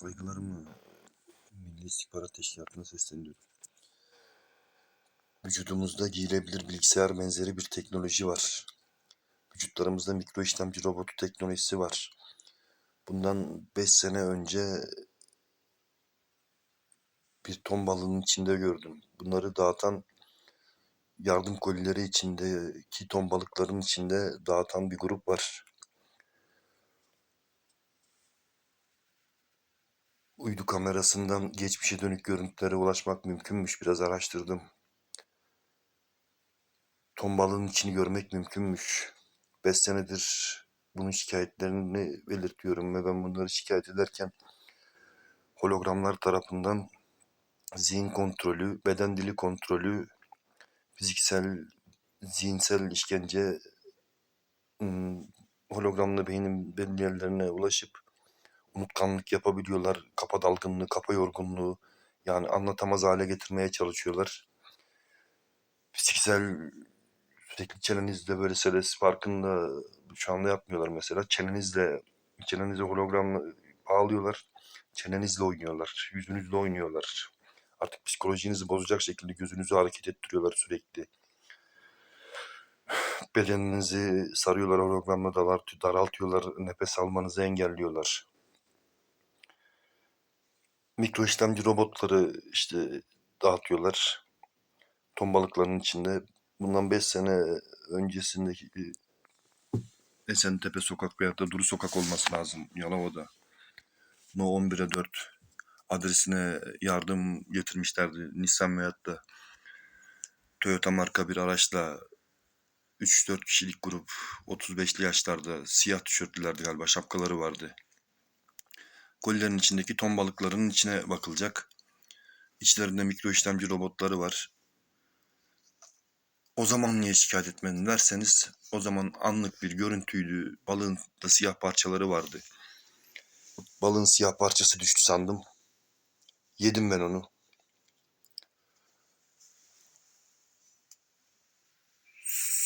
Saygılarımla Milli İstihbarat Teşkilatı'na sesleniyorum. Vücudumuzda giyilebilir bilgisayar benzeri bir teknoloji var. Vücutlarımızda mikro işlemci robotu teknolojisi var. Bundan 5 sene önce bir ton balığının içinde gördüm. Bunları dağıtan yardım kolileri içindeki ton balıkların içinde dağıtan bir grup var. Uydu kamerasından geçmişe dönük görüntülere ulaşmak mümkünmüş. Biraz araştırdım. Ton içini görmek mümkünmüş. 5 senedir bunun şikayetlerini belirtiyorum ve ben bunları şikayet ederken hologramlar tarafından zihin kontrolü, beden dili kontrolü, fiziksel, zihinsel işkence ım, hologramlı beynin belli yerlerine ulaşıp unutkanlık yapabiliyorlar. Kafa dalgınlığı, kafa yorgunluğu yani anlatamaz hale getirmeye çalışıyorlar. Fiziksel sürekli çenenizde böyle sedes farkında şu anda yapmıyorlar mesela. Çenenizle çenenize hologramla bağlıyorlar. Çenenizle oynuyorlar. Yüzünüzle oynuyorlar. Artık psikolojinizi bozacak şekilde gözünüzü hareket ettiriyorlar sürekli. Bedeninizi sarıyorlar hologramla daraltıyorlar. Nefes almanızı engelliyorlar. Mikro işlemci robotları işte dağıtıyorlar. Ton balıklarının içinde. Bundan 5 sene öncesindeki Esentepe sokak veyahut da Duru sokak olması lazım Yalova'da. No 11'e 4 adresine yardım getirmişlerdi. Nissan veyahut da Toyota marka bir araçla 3-4 kişilik grup 35'li yaşlarda siyah tişörtlülerdi galiba şapkaları vardı. Kolilerin içindeki ton balıklarının içine bakılacak. İçlerinde mikro işlemci robotları var. O zaman niye şikayet etmedin derseniz o zaman anlık bir görüntüydü. Balığın da siyah parçaları vardı. Balığın siyah parçası düştü sandım. Yedim ben onu.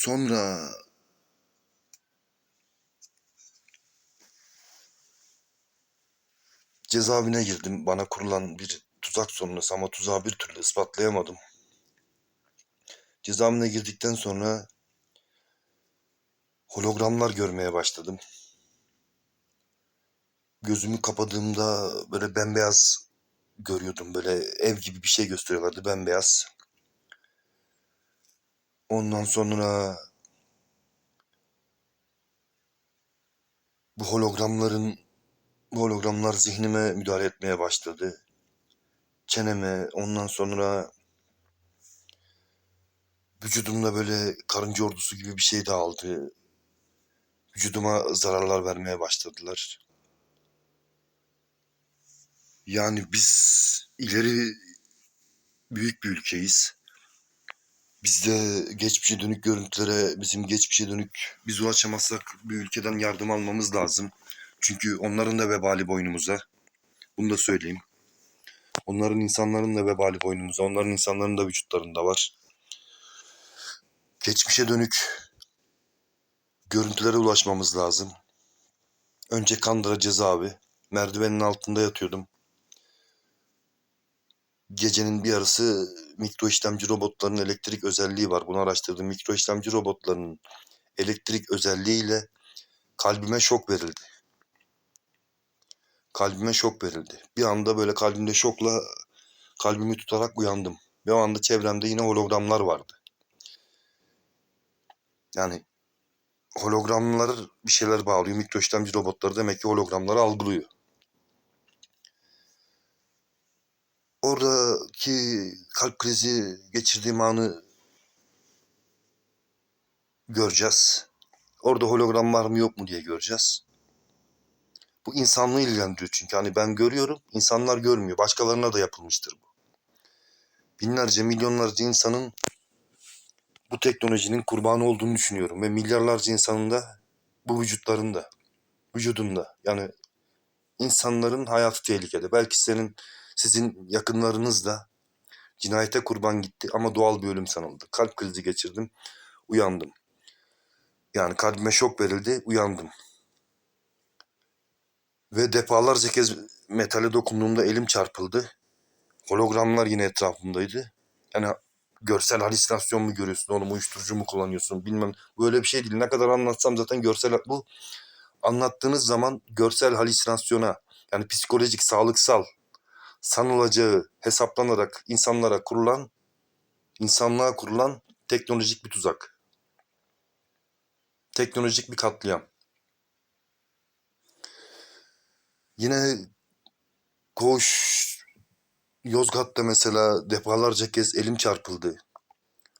Sonra cezaevine girdim. Bana kurulan bir tuzak sonrası ama tuzağı bir türlü ispatlayamadım. Cezaevine girdikten sonra hologramlar görmeye başladım. Gözümü kapadığımda böyle bembeyaz görüyordum. Böyle ev gibi bir şey gösteriyorlardı bembeyaz. Ondan sonra bu hologramların bu hologramlar zihnime müdahale etmeye başladı. Çeneme ondan sonra vücudumda böyle karınca ordusu gibi bir şey dağıldı. Vücuduma zararlar vermeye başladılar. Yani biz ileri büyük bir ülkeyiz. Bizde geçmişe dönük görüntülere, bizim geçmişe dönük biz ulaşamazsak bir ülkeden yardım almamız lazım. Çünkü onların da vebali boynumuza. Bunu da söyleyeyim. Onların insanların da vebali boynumuza. Onların insanların da vücutlarında var. Geçmişe dönük görüntülere ulaşmamız lazım. Önce Kandıra cezaevi. Merdivenin altında yatıyordum. Gecenin bir yarısı mikro işlemci robotların elektrik özelliği var. Bunu araştırdım. Mikro işlemci robotların elektrik özelliğiyle kalbime şok verildi. Kalbime şok verildi. Bir anda böyle kalbimde şokla kalbimi tutarak uyandım. Ve o anda çevremde yine hologramlar vardı. Yani hologramlar bir şeyler bağlıyor. Mikro işlemci robotları demek ki hologramları algılıyor. Oradaki kalp krizi geçirdiğim anı göreceğiz. Orada hologram var mı yok mu diye göreceğiz. Bu insanlığı ilgilendiriyor çünkü hani ben görüyorum, insanlar görmüyor. Başkalarına da yapılmıştır bu. Binlerce, milyonlarca insanın bu teknolojinin kurbanı olduğunu düşünüyorum ve milyarlarca insanın da bu vücutlarında, vücudunda. Yani insanların hayatı tehlikede. Belki senin, sizin yakınlarınız da cinayete kurban gitti ama doğal bir ölüm sanıldı. Kalp krizi geçirdim, uyandım. Yani kalbime şok verildi, uyandım. Ve defalarca kez metale dokunduğumda elim çarpıldı. Hologramlar yine etrafımdaydı. Yani görsel halüsinasyon mu görüyorsun oğlum uyuşturucu mu kullanıyorsun bilmem. Böyle bir şey değil. Ne kadar anlatsam zaten görsel bu anlattığınız zaman görsel halüsinasyona yani psikolojik, sağlıksal sanılacağı hesaplanarak insanlara kurulan insanlığa kurulan teknolojik bir tuzak. Teknolojik bir katliam. Yine koğuş Yozgat'ta mesela defalarca kez elim çarpıldı.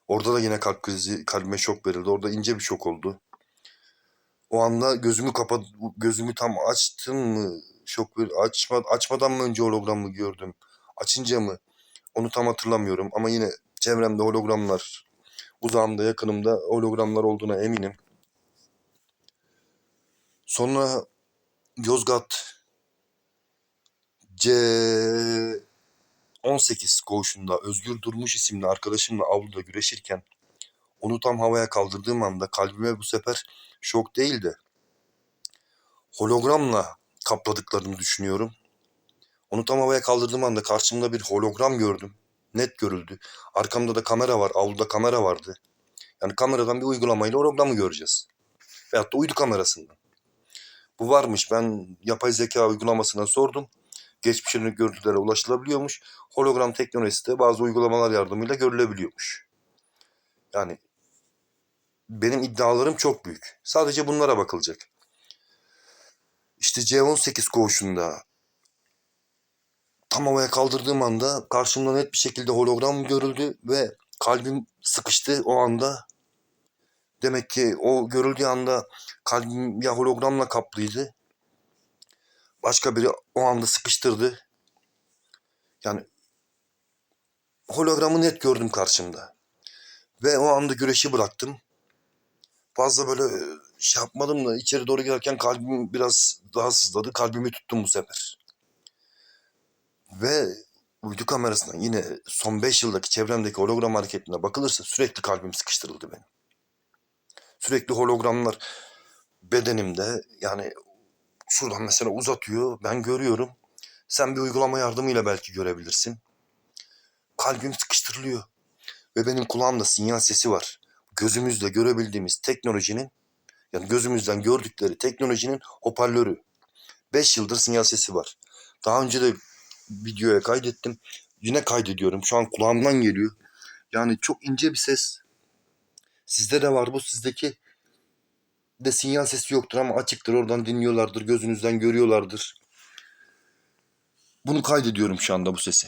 Orada da yine kalp krizi, kalbime şok verildi. Orada ince bir şok oldu. O anda gözümü kapat, gözümü tam açtım mı? Şok ver, açma, açmadan mı önce hologramı gördüm? Açınca mı? Onu tam hatırlamıyorum ama yine çevremde hologramlar, uzağımda yakınımda hologramlar olduğuna eminim. Sonra Yozgat C 18 koğuşunda Özgür Durmuş isimli arkadaşımla avluda güreşirken onu tam havaya kaldırdığım anda kalbime bu sefer şok değil de hologramla kapladıklarını düşünüyorum. Onu tam havaya kaldırdığım anda karşımda bir hologram gördüm. Net görüldü. Arkamda da kamera var. Avluda kamera vardı. Yani kameradan bir uygulamayla hologramı göreceğiz. Veyahut da uydu kamerasından. Bu varmış. Ben yapay zeka uygulamasına sordum. Geçmişini görüntülere ulaşılabiliyormuş. Hologram teknolojisi de bazı uygulamalar yardımıyla görülebiliyormuş. Yani benim iddialarım çok büyük. Sadece bunlara bakılacak. İşte C18 koğuşunda tam havaya kaldırdığım anda karşımda net bir şekilde hologram görüldü ve kalbim sıkıştı o anda. Demek ki o görüldüğü anda kalbim ya hologramla kaplıydı. Başka biri o anda sıkıştırdı. Yani hologramı net gördüm karşımda. Ve o anda güreşi bıraktım. Fazla böyle şey yapmadım da içeri doğru girerken kalbim biraz daha sızladı. Kalbimi tuttum bu sefer. Ve uydu kamerasından yine son 5 yıldaki çevremdeki hologram hareketine bakılırsa sürekli kalbim sıkıştırıldı benim. Sürekli hologramlar bedenimde yani şuradan mesela uzatıyor ben görüyorum. Sen bir uygulama yardımıyla belki görebilirsin. Kalbim sıkıştırılıyor. Ve benim kulağımda sinyal sesi var. Gözümüzle görebildiğimiz teknolojinin yani gözümüzden gördükleri teknolojinin hoparlörü. 5 yıldır sinyal sesi var. Daha önce de videoya kaydettim. Yine kaydediyorum. Şu an kulağımdan geliyor. Yani çok ince bir ses. Sizde de var bu. Sizdeki de sinyal sesi yoktur ama açıktır. Oradan dinliyorlardır. Gözünüzden görüyorlardır. Bunu kaydediyorum şu anda bu sesi.